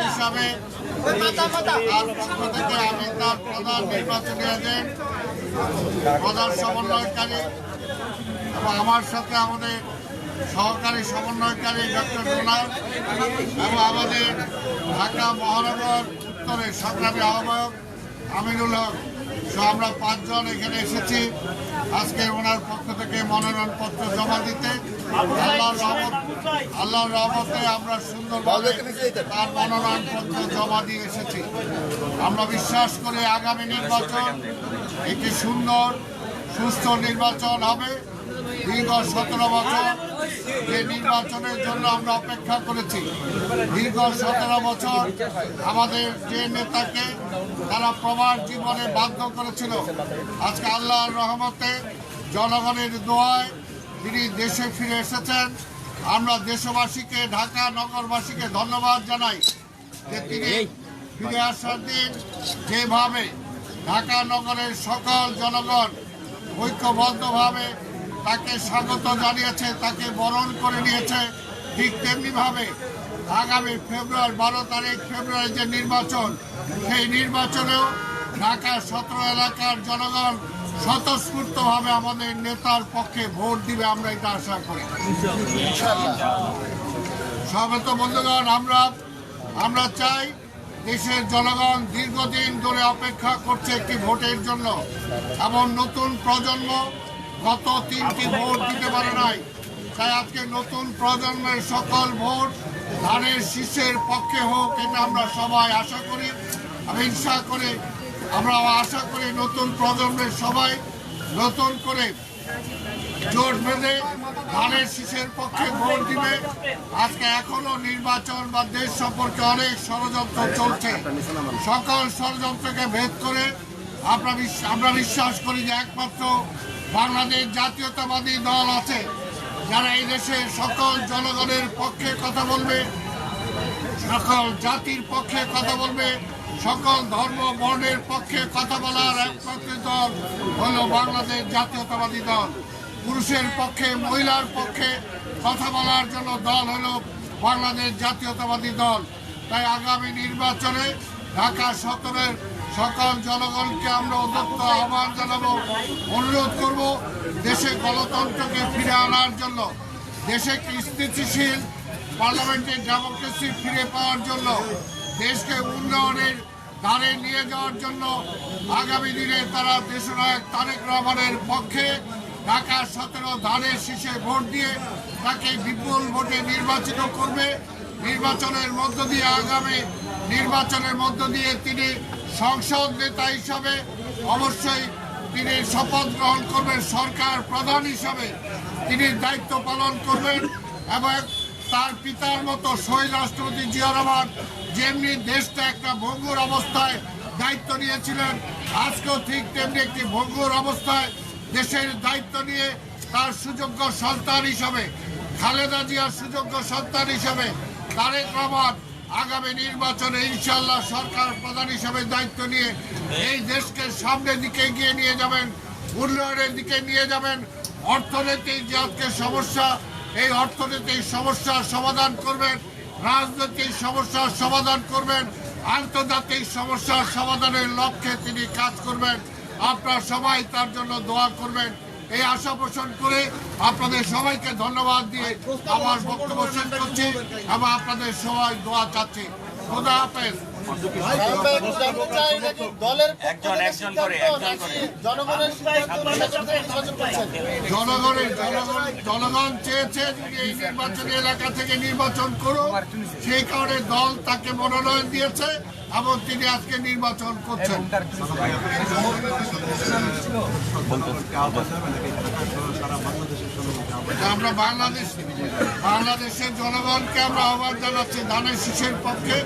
হিসাবে প্রধান প্রধান সমন্বয়কারী এবং আমার সাথে আমাদের সহকারী সমন্বয়কারী ডক্টর ডোনার এবং আমাদের ঢাকা মহানগর উত্তরের সংগ্রামী আহ্বায়ক আমিনুল হক। সো আমরা পাঁচজন এখানে এসেছি। আজকে ওনার পক্ষ থেকে মনোনয়ন পত্র জমা দিতে। আল্লাহর রহমত, আল্লাহর রহমতে আমরা সুন্দরভাবে তার মনোনয়ন পত্র জমা দিয়ে এসেছি। আমরা বিশ্বাস করি আগামী নির্বাচন একটি সুন্দর সুস্থ নির্বাচন হবে। দীর্ঘ সতেরো বছর যে নির্বাচনের জন্য আমরা অপেক্ষা করেছি দীর্ঘ সতেরো বছর আমাদের যে নেতাকে তারা প্রবাস জীবনে বাধ্য করেছিল, আজকে আল্লাহর রহমতে জনগণের দোয়ায় তিনি দেশে ফিরে এসেছেন। আমরা দেশবাসীকে, ঢাকা নগরবাসীকে ধন্যবাদ জানাই যে তিনি ফিরে আসার দিন যেভাবে ঢাকা নগরের সকল জনগণ ঐক্যবদ্ধভাবে তাকে স্বাগত জানিয়েছে তাকে বরণ করে নিয়েছে। ঠিক তেমনিভাবে আগামী ফেব্রুয়ারি বারো তারিখ ফেব্রুয়ারি যে নির্বাচন সেই নির্বাচনেও ঢাকা সতেরো এলাকার জনগণ স্বতঃস্ফূর্তভাবে আমাদের নেতার পক্ষে ভোট দিবে আমরা এটা আশা করি। সবেত বন্ধুগণ আমরা আমরা চাই দেশের জনগণ দীর্ঘদিন ধরে অপেক্ষা করছে একটি ভোটের জন্য এবং নতুন প্রজন্ম গত তিনটি ভোট দিতে পারে নাই। তাই আজকে নতুন প্রজন্মের সকল ভোট ধানের শীর্ষের পক্ষে হোক এটা আমরা সবাই আশা করি। আমি ইচ্ছা করে আমরা আশা করি নতুন প্রজন্মের সবাই নতুন করে জোট বেঁধে ধানের শীষের পক্ষে ভোট দিবে। আজকে এখনও নির্বাচন বা দেশ সম্পর্কে অনেক ষড়যন্ত্র চলছে। সকল ষড়যন্ত্রকে ভেদ করে আমরা আমরা বিশ্বাস করি যে একমাত্র বাংলাদেশ জাতীয়তাবাদী দল আছে, যারা এই দেশে সকল জনগণের পক্ষে কথা বলবে, সকল জাতির পক্ষে কথা বলবে, সকল ধর্ম, বর্ণের পক্ষে কথা বলার একমাত্র দল হল বাংলাদেশ জাতীয়তাবাদী দল। পুরুষের পক্ষে, মহিলার পক্ষে কথা বলার জন্য দল হলো বাংলাদেশ জাতীয়তাবাদী দল। তাই আগামী নির্বাচনে ঢাকা সদরের সকল জনগণকে আমরা উদ্যক্ত আহ্বান জানাব, অনুরোধ করব দেশে গণতন্ত্রকে ফিরে আনার জন্য, দেশে স্থিতিশীল পার্লামেন্টের ডেমোক্রেসি ফিরে পাওয়ার জন্য, দেশকে উন্নয়নের ধারে নিয়ে যাওয়ার জন্য আগামী দিনে তারা দেশনায়ক তারেক রহমানের পক্ষে ঢাকা সতেরো ধানের শীষে ভোট দিয়ে তাকে বিপুল ভোটে নির্বাচিত করবে। নির্বাচনের মধ্য দিয়ে আগামী নির্বাচনের মধ্য দিয়ে তিনি সংসদ নেতা হিসাবে অবশ্যই তিনি শপথ গ্রহণ করবেন, সরকার প্রধান হিসাবে তিনি দায়িত্ব পালন করবেন এবং তার পিতার মতো শহীদ রাষ্ট্রপতি জিয়া রহমান যেমনি দেশটা একটা ভঙ্গুর অবস্থায় দায়িত্ব নিয়েছিলেন, আজকেও ঠিক তেমনি একটি ভঙ্গুর অবস্থায় দেশের দায়িত্ব নিয়ে তার সুযোগ্য সন্তান হিসাবে, খালেদা জিয়ার সুযোগ্য সন্তান হিসাবে, তারেক রহমান আগামী নির্বাচনে ইনশাল্লাহ সরকার প্রধান হিসাবে দায়িত্ব নিয়ে এই দেশকে সামনের দিকে এগিয়ে নিয়ে যাবেন, উন্নয়নের দিকে নিয়ে যাবেন। অর্থনৈতিক যে আজকে সমস্যা, এই অর্থনৈতিক সমস্যার সমাধান করবেন, রাজনৈতিক সমস্যার সমাধান করবেন, আন্তর্জাতিক সমস্যার সমাধানের লক্ষ্যে তিনি কাজ করবেন। আপনারা সবাই তার জন্য দোয়া করবেন। এই আশা পোষণ করে আপনাদের সবাইকে ধন্যবাদ দিয়ে আমার বক্তব্য শেষ করছি এবং আপনাদের সবাই দোয়া চাচ্ছি। খোদা হাফেজ। একজন, একজন করে, একজন করে। জনগণের সিদ্ধান্ত অনুযায়ী নির্বাচন করছেন জনগণের জনগণ জনগণ চেয়েছে যে এই নির্বাচনী এলাকা থেকে নির্বাচন করুক। সেই কারণে দল তাকে মনোনয়ন দিয়েছে এবং তিনি আজকে নির্বাচন করছেন। আমরা বাংলাদেশ বাংলাদেশের জনগণকে আমরা আহ্বান জানাচ্ছি ধানের শীষের পক্ষে।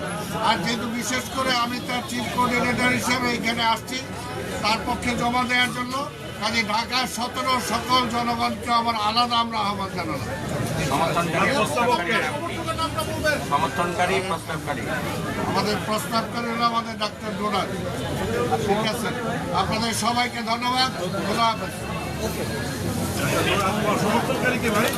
আর যেহেতু বিশেষ করে আমি তার চিফ কোঅর্ডিনেটর হিসেবে এখানে আসছি তার পক্ষে জমা দেওয়ার জন্য কাজে ঢাকার সতেরো সকল জনগণকে আমার আলাদা আমরা আহ্বান জানালাম। সমর্থনকারী প্রস্তাবকারী। আমাদের প্রস্তাবকারী। হলো আমাদের ডাক্তার ডোনার ঠিক আছে? আপনাদের সবাইকে ধন্যবাদ। ভাই